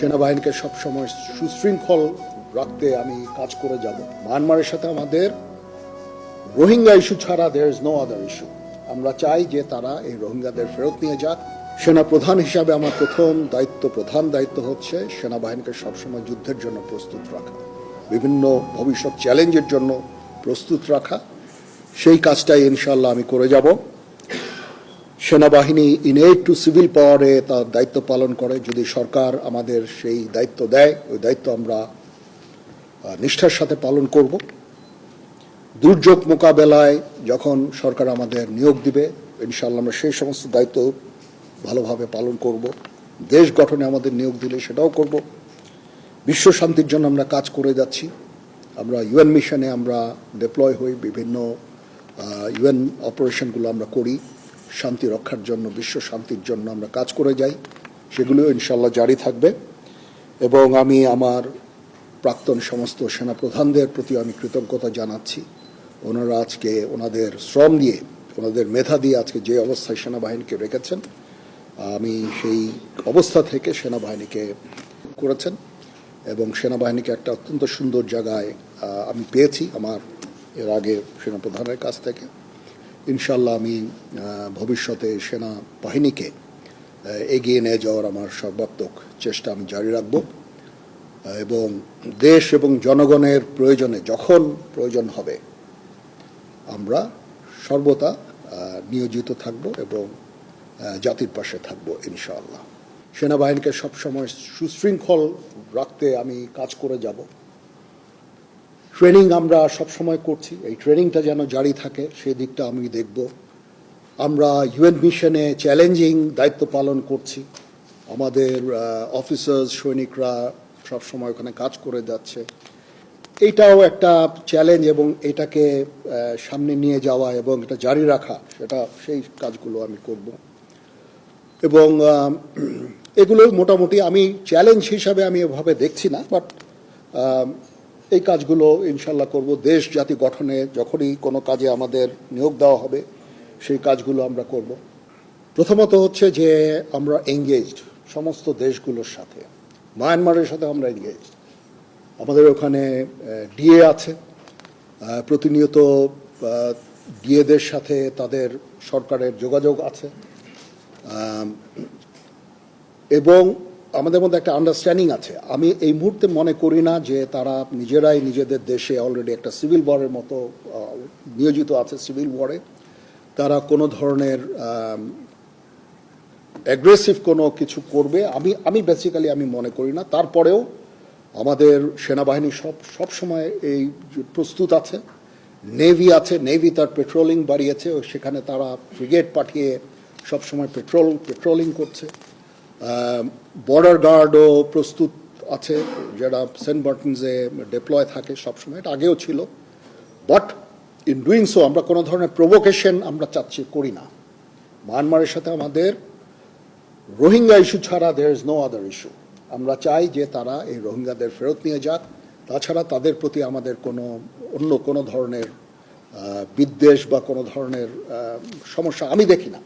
সেনাবাহিনীকে সবসময় সুশৃঙ্খল রাখতে আমি কাজ করে যাব। মায়ানমারের সাথে আমাদের রোহিঙ্গা ইস্যু ছাড়া there is no other issue আমরা চাই যে তারা এই রোহিঙ্গাদের ফেরত নিয়ে যাক। সেনা প্রধান হিসাবে আমার প্রথম দায়িত্ব, প্রধান দায়িত্ব হচ্ছে সেনাবাহিনীকে সবসময় যুদ্ধের জন্য প্রস্তুত রাখা। বিভিন্ন ভবিষ্যৎ চ্যালেঞ্জের জন্য প্রস্তুত রাখা। সেই কাজটাই ইনশাল্লাহ আমি করে যাব। সেনাবাহিনী ইনেট টু সিভিল পাওয়ারে তার দায়িত্ব পালন করে। যদি সরকার আমাদের সেই দায়িত্ব দেয়, ওই দায়িত্ব আমরা নিষ্ঠার সাথে পালন করব। দুর্যোগ মোকাবেলায় যখন সরকার আমাদের নিয়োগ দিবে ইনশাল্লাহ আমরা সেই সমস্ত দায়িত্ব ভালোভাবে পালন করব। দেশ গঠনে আমাদের নিয়োগ দিলে সেটাও করব। বিশ্ব শান্তির জন্য আমরা কাজ করে যাচ্ছি। আমরা ইউএন মিশনে আমরা ডিপ্লয় হই, বিভিন্ন ইউএন অপারেশনগুলো আমরা করি। শান্তি রক্ষার জন্য, বিশ্ব শান্তির জন্য আমরা কাজ করে যাই। সেগুলো ইনশাল্লাহ জারি থাকবে। এবং আমি আমার প্রাক্তন সমস্ত সেনাপ্রধানদের প্রতি আমি কৃতজ্ঞতা জানাচ্ছি। ওনারা আজকে ওনাদের শ্রম দিয়ে, ওনাদের মেধা দিয়ে আজকে যে অবস্থায় সেনাবাহিনীকে রেখেছেন, আমি সেই অবস্থা থেকে সেনাবাহিনীকে করেছেন। এবং সেনাবাহিনীকে একটা অত্যন্ত সুন্দর জায়গায় আমি পেয়েছি আমার, এর আগে সেনাপ্রধানের কাছ থেকে। ইনশাল্লাহ আমি ভবিষ্যতে সেনাবাহিনীকে আহ, এগিয়ে নিয়ে যাওয়ার আমার সর্বাত্মক চেষ্টা আমি জারি রাখব। এবং দেশ এবং জনগণের প্রয়োজনে যখন প্রয়োজন হবে আমরা সর্বদা নিয়োজিত থাকব এবং জাতির পাশে থাকব ইনশাআল্লাহ। সেনাবাহিনীকে সবসময় সুশৃঙ্খল রাখতে আমি কাজ করে যাব। ট্রেনিং আমরা সবসময় করছি। এই ট্রেনিংটা যেন জারি থাকে সেই দিকটা আমি দেখব। আমরা ইউএন মিশনে চ্যালেঞ্জিং দায়িত্ব পালন করছি। আমাদের অফিসার্স সৈনিকরা সবসময় ওখানে কাজ করে যাচ্ছে। এইটাও একটা চ্যালেঞ্জ এবং এটাকে সামনে নিয়ে যাওয়া এবং এটা জারি রাখা, সেটা সেই কাজগুলো আমি করব। এবং এগুলো মোটামুটি আমি চ্যালেঞ্জ হিসাবে আমি এভাবে দেখছি না বাট এই কাজগুলো ইনশাল্লাহ করব। দেশ জাতি গঠনে যখনই কোনো কাজে আমাদের নিয়োগ দেওয়া হবে, সেই কাজগুলো আমরা করব। প্রথমত হচ্ছে যে আমরা এঙ্গেজড সমস্ত দেশগুলোর সাথে। মায়ানমারের সাথে আমরা এঙ্গেজড আমাদের ওখানে ডিএ আছে। প্রতিনিয়ত ডিএদের সাথে তাদের সরকারের যোগাযোগ আছে। এবং আমাদের মধ্যে একটা আন্ডারস্ট্যান্ডিং আছে। আমি এই মুহূর্তে মনে করি না যে তারা নিজেরাই নিজেদের দেশে অলরেডি একটা সিভিল ওয়ারের মতো নিয়োজিত আছে সিভিল ওয়ারে তারা কোনো ধরনের অ্যাগ্রেসিভ কোনো কিছু করবে, আমি আমি বেসিক্যালি আমি মনে করি না। তারপরেও আমাদের সেনাবাহিনী সব সব সময় এই প্রস্তুত আছে। নেভি আছে নেভি তার পেট্রোলিং বাড়িয়েছে, সেখানে তারা ফ্রিগেট পাঠিয়ে সবসময় পেট্রোল পেট্রোলিং করছে। বর্ডার গার্ডও প্রস্তুত আছে যারা সেন্ট বার্টনসে ডিপ্লয় থাকে সবসময়। এটা আগেও ছিল। বাট ইন ডুইং সো আমরা কোনো ধরনের প্রভোকেশন আমরা চাচ্ছি, করি না। মায়ানমারের সাথে আমাদের রোহিঙ্গা ইস্যু ছাড়া there is no other issue আমরা চাই যে তারা এই রোহিঙ্গাদের ফেরত নিয়ে যাক। তাছাড়া তাদের প্রতি আমাদের কোনো, অন্য কোনো ধরনের বিদ্বেষ বা কোনো ধরনের সমস্যা আমি দেখি না।